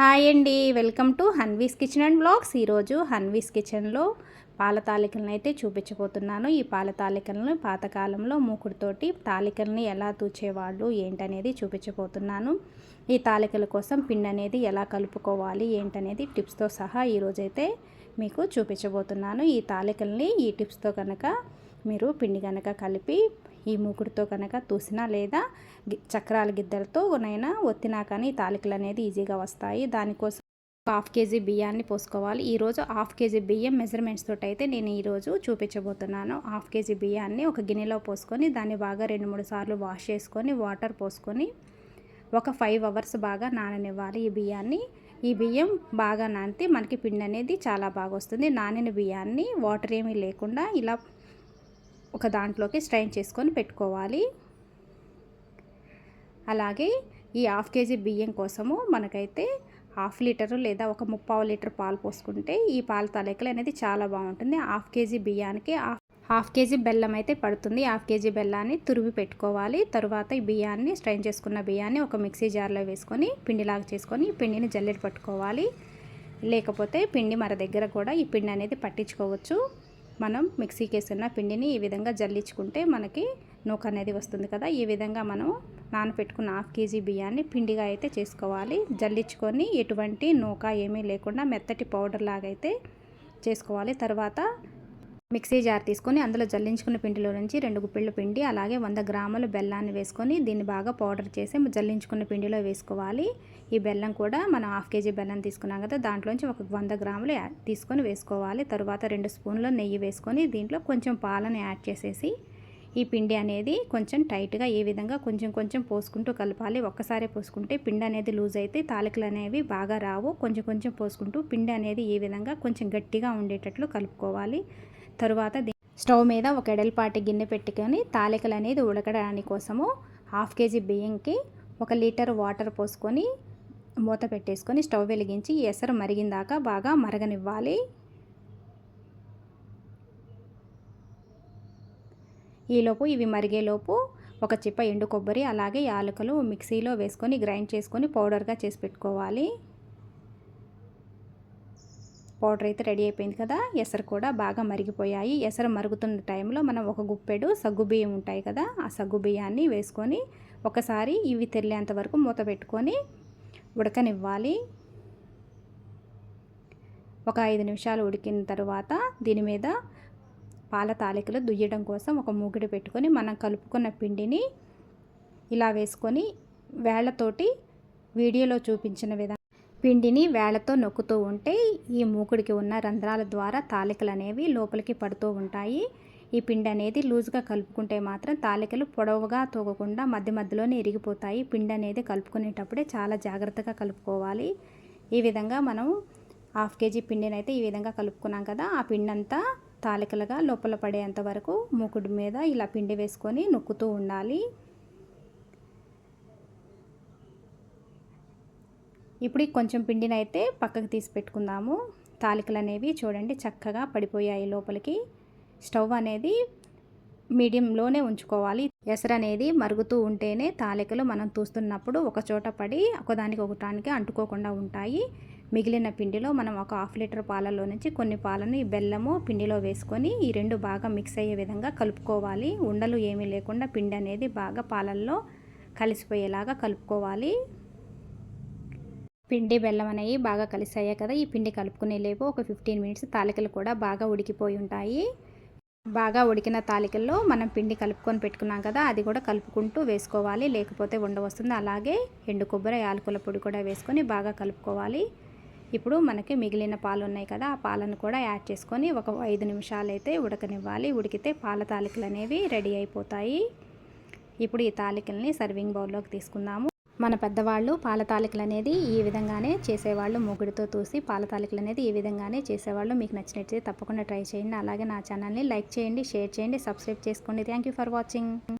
Hi అండి. Welcome to Hanvi's kitchen and blogs. ఈరోజు హన్వీస్ కిచెన్లో పాల తాలికలను అయితే చూపించబోతున్నాను. ఈ పాల తాలికలను పాతకాలంలో మూకుడుతోటి తాలికల్ని ఎలా తూచేవాళ్ళు ఏంటనేది చూపించబోతున్నాను. ఈ తాలికల కోసం పిండి అనేది ఎలా కలుపుకోవాలి ఏంటనేది టిప్స్తో సహా ఈరోజైతే మీకు చూపించబోతున్నాను. ఈ తాలికల్ని ఈ టిప్స్తో కనుక మీరు పిండి కనుక కలిపి ఈ మూకుడుతో కనుక తూసినా లేదా చక్రాల గిద్దలతో నైనా ఒత్తినా కానీ తాలికలు అనేది ఈజీగా వస్తాయి. దానికోసం హాఫ్ కేజీ బియ్యాన్ని పోసుకోవాలి. ఈరోజు హాఫ్ కేజీ బియ్యం మెజర్మెంట్స్ తోటి అయితే నేను ఈరోజు చూపించబోతున్నాను. హాఫ్ కేజీ బియ్యాన్ని ఒక గిన్నెలో పోసుకొని దాన్ని బాగా రెండు మూడు సార్లు వాష్ చేసుకొని వాటర్ పోసుకొని ఒక ఫైవ్ అవర్స్ బాగా నాననివ్వాలి ఈ బియ్యాన్ని. ఈ బియ్యం బాగా నానితే మనకి పిండి అనేది చాలా బాగా వస్తుంది. నానిన బియ్యాన్ని వాటర్ ఏమీ లేకుండా ఇలా ఒక దాంట్లోకి స్ట్రైన్ చేసుకొని పెట్టుకోవాలి. అలాగే ఈ హాఫ్ కేజీ బియ్యం కోసము మనకైతే హాఫ్ లీటరు లేదా ఒక ముప్పావు లీటర్ పాలు పోసుకుంటే ఈ పాల తలకలు అనేది చాలా బాగుంటుంది. హాఫ్ కేజీ బియ్యానికి హాఫ్ హాఫ్ కేజీ బెల్లం అయితే పడుతుంది. హాఫ్ కేజీ బెల్లాన్ని తురిమి పెట్టుకోవాలి. తరువాత ఈ బియ్యాన్ని స్ట్రైన్ చేసుకున్న బియ్యాన్ని ఒక మిక్సీ జార్లో వేసుకొని పిండిలాగా చేసుకొని పిండిని జల్లెడ పట్టుకోవాలి. లేకపోతే పిండి మన దగ్గర కూడా ఈ పిండి అనేది పట్టించుకోవచ్చు. మనం మిక్సీకి వేసిన పిండిని ఈ విధంగా జల్లించుకుంటే మనకి నూక అనేది వస్తుంది కదా. ఈ విధంగా మనం నానపెట్టుకున్న హాఫ్ కేజీ బియ్యాన్ని పిండిగా అయితే చేసుకోవాలి. జల్లించుకొని ఎటువంటి నూక ఏమీ లేకుండా మెత్తటి పౌడర్ లాగా అయితే చేసుకోవాలి. తర్వాత మిక్సీ జార్ తీసుకొని అందులో జల్లించుకున్న పిండిలో నుంచి రెండు గుప్పిళ్ళ పిండి అలాగే వంద గ్రాముల బెల్లాన్ని వేసుకొని దీన్ని బాగా పౌడర్ చేసి జల్లించుకున్న పిండిలో వేసుకోవాలి. ఈ బెల్లం కూడా మనం హాఫ్ కేజీ బెల్లం తీసుకున్నాం కదా దాంట్లోంచి ఒక వంద గ్రాములు తీసుకొని వేసుకోవాలి. తర్వాత రెండు స్పూన్ల నెయ్యి వేసుకొని దీంట్లో కొంచెం పాలను యాడ్ చేసేసి ఈ పిండి అనేది కొంచెం టైట్గా ఏ విధంగా కొంచెం కొంచెం పోసుకుంటూ కలపాలి. ఒక్కసారి పోసుకుంటే పిండి అనేది లూజ్ అయితే తాలికలు అనేవి బాగా రావు. కొంచెం కొంచెం పోసుకుంటూ పిండి అనేది ఈ విధంగా కొంచెం గట్టిగా ఉండేటట్లు కలుపుకోవాలి. తరువాత స్టవ్ మీద ఒక ఎడల్పాటి గిన్నె పెట్టుకొని తాలికలు అనేది ఉడకడానికి కోసము హాఫ్ కేజీ బియ్యంకి ఒక లీటర్ వాటర్ పోసుకొని మూత పెట్టేసుకొని స్టవ్ వెలిగించి ఎసరు మరిగిందాక బాగా మరగనివ్వాలి. ఈలోపు ఇవి మరిగేలోపు ఒక చిప్ప ఎండు కొబ్బరి అలాగే యాలకులు మిక్సీలో వేసుకొని గ్రైండ్ చేసుకొని పౌడర్గా చేసి పెట్టుకోవాలి. పౌడర్ అయితే రెడీ అయిపోయింది కదా ఎసరు కూడా బాగా మరిగిపోయాయి. ఎసరు మరుగుతున్న టైంలో మనం ఒక గుప్పెడు సగ్గు బియ్యం ఉంటాయి కదా ఆ సగ్గు బియ్యాన్ని వేసుకొని ఒకసారి ఇవి తెల్లేంత వరకు మూత పెట్టుకొని ఉడకనివ్వాలి. ఒక ఐదు నిమిషాలు ఉడికిన తర్వాత దీని మీద పాల తాలికలు దుయ్యడం కోసం ఒక మూగిడి పెట్టుకొని మనం కలుపుకున్న పిండిని ఇలా వేసుకొని వేళ్ళతోటి వీడియోలో చూపించిన విధంగా పిండిని వేళ్ళతో నొక్కుతూ ఉంటే ఈ మూకుడికి ఉన్న రంధ్రాల ద్వారా తాలికలు అనేవి లోపలికి పడుతూ ఉంటాయి. ఈ పిండి అనేది లూజ్గా కలుపుకుంటే మాత్రం తాలికలు పొడవుగా తోగకుండా మధ్య మధ్యలోనే ఇరిగిపోతాయి. పిండి అనేది కలుపుకునేటప్పుడే చాలా జాగ్రత్తగా కలుపుకోవాలి. ఈ విధంగా మనం హాఫ్ కేజీ పిండిని అయితే ఈ విధంగా కలుపుకున్నాం కదా ఆ పిండి అంతా తాలికలుగా లోపల పడేంత వరకు మూకుడు మీద ఇలా పిండి వేసుకొని నొక్కుతూ ఉండాలి. ఇప్పుడు కొంచెం పిండిని అయితే పక్కకు తీసి పెట్టుకుందాము. తాలికలు అనేవి చూడండి చక్కగా పడిపోయాయి లోపలికి. స్టవ్ అనేది మీడియంలోనే ఉంచుకోవాలి. ఎసరు అనేది మరుగుతూ ఉంటేనే తాలికలు మనం తూస్తున్నప్పుడు ఒక చోట పడి ఒకదానికి ఒకటానికి అంటుకోకుండా ఉంటాయి. మిగిలిన పిండిలో మనం ఒక హాఫ్ లీటర్ పాలలో నుంచి కొన్ని పాలను ఈ బెల్లము పిండిలో వేసుకొని ఈ రెండు బాగా మిక్స్ అయ్యే విధంగా కలుపుకోవాలి. ఉండలు ఏమీ లేకుండా పిండి అనేది బాగా పాలల్లో కలిసిపోయేలాగా కలుపుకోవాలి. పిండి బెల్లం అనేవి బాగా కలిసాయి కదా ఈ పిండి కలుపుకునే లేపు ఒక ఫిఫ్టీన్ మినిట్స్ తాలికలు కూడా బాగా ఉడికిపోయి ఉంటాయి. బాగా ఉడికిన తాలికల్లో మనం పిండి కలుపుకొని పెట్టుకున్నాం కదా అది కూడా కలుపుకుంటూ వేసుకోవాలి. లేకపోతే ఉండవస్తుంది అలాగే ఎండు కొబ్బరి యాలకుల పొడి కూడా వేసుకొని బాగా కలుపుకోవాలి. ఇప్పుడు మనకి మిగిలిన పాలు ఉన్నాయి కదా ఆ పాలను కూడా యాడ్ చేసుకొని ఒక ఐదు నిమిషాలు అయితే ఉడకనివ్వాలి. ఉడికితే పాల తాలికలు అనేవి రెడీ అయిపోతాయి. ఇప్పుడు ఈ తాలికల్ని సర్వింగ్ బౌల్లోకి తీసుకుందాము. మన పెద్దవాళ్ళు పాలతాలికలు అనేది ఈ విధంగానే చేసేవాళ్ళు. మూగుడితో తూసి పాలతాలికలు అనేది ఈ విధంగానే చేసేవాళ్ళు. మీకు నచ్చినట్లయితే తప్పకుండా ట్రై చేయండి. అలాగే నా ఛానల్ని లైక్ చేయండి షేర్ చేయండి సబ్స్క్రైబ్ చేసుకోండి. Thank for watching.